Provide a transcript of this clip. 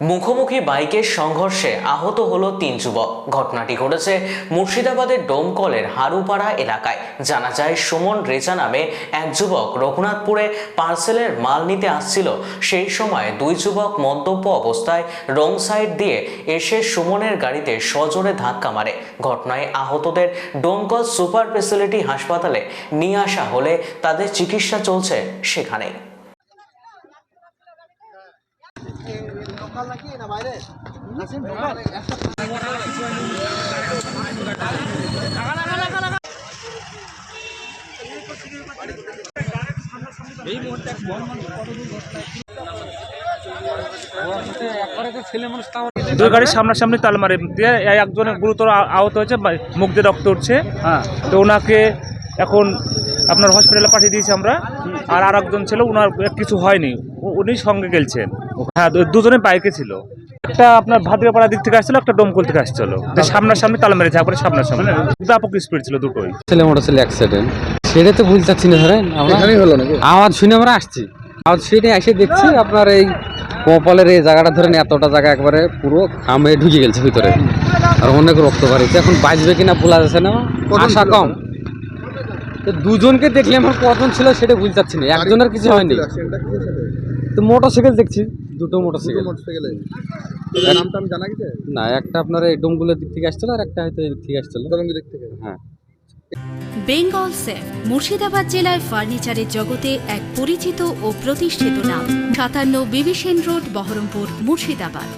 মুখোমুখি বাইকের সংঘর্ষে আহত হলো তিন যুবক। ঘটনাটি ঘটেছে মুর্শিদাবাদের ডোমকলের হারুপাড়া এলাকায়। জানা যায়, সুমন রেজা নামে এক যুবক রঘুনাথপুরে পার্সেলের মাল নিতে আসছিল। সেই সময় দুই যুবক মন্তব্য অবস্থায় রং সাইড দিয়ে এসে সুমনের গাড়িতে সজোরে ধাক্কা মারে। ঘটনায় আহতদের ডোমকল সুপার ফেসিলিটি হাসপাতালে নিয়ে আসা হলে তাদের চিকিৎসা চলছে সেখানেই। দুই গাড়ির সামনাসামনি তাল মারে দিয়ে একজনের গুরুতর আহত হয়েছে মুখ দিয়ে রক্ত উঠছে। হ্যাঁ। তো ওনাকে এখন আপনার হসপিটালে পাঠিয়ে দিয়েছি আমরা। আর আর একজন ছিল ওনার কিছু হয়নি। উনি সঙ্গে গেলছেন। হ্যাঁ দুজনে বাইকে ছিল। একটা আপনার ভাদ্রপাড়া দিক থেকে আসছিল একটা ডোমকল থেকে আসছিল। সামনাসামনি তাল মেরেছে একবারে সামনাসামনি। ব্যাপক স্পিড ছিল দুটোই। ছেলে মোটরসাইকেল অ্যাক্সিডেন্ট সেটা তো বুঝতে পারছি না ধরেন হলো নাকি? আওয়াজ শুনে আমরা আসছি। আওয়াজ শুনে এসে দেখছি আপনার এই কপালের এই জায়গাটা ধরেন এতটা জায়গা একবারে পুরো খামে ঢুকে গেছে ভিতরে। আর অনেক রক্ত বাড়িছে এখন বাঁচবে কিনা বলা যাচ্ছে না? আশা কম। তো দুজনকে দেখলে আমার কজন ছিল সেটা বুঝতে পারছি না। একজনের কিছু হয়নি। তো মোটরসাইকেল দেখছি। দুটো দুটো মোটরসাইকেল। মোটরসাইকেলে নামটা আমি জানা গেছে? না একটা আপনার এই ডোমগুলোর দিক থেকে আসছিল আর একটা হয়তো এই দিক থেকে আসছিল। ডোমগুলোর দিক থেকে? হ্যাঁ। বেঙ্গল সেফ মুর্শিদাবাদ জেলায় ফার্নিচারের জগতে এক পরিচিত ও প্রতিষ্ঠিত নাম। সাতান্ন বিবিসেন রোড বহরমপুর মুর্শিদাবাদ।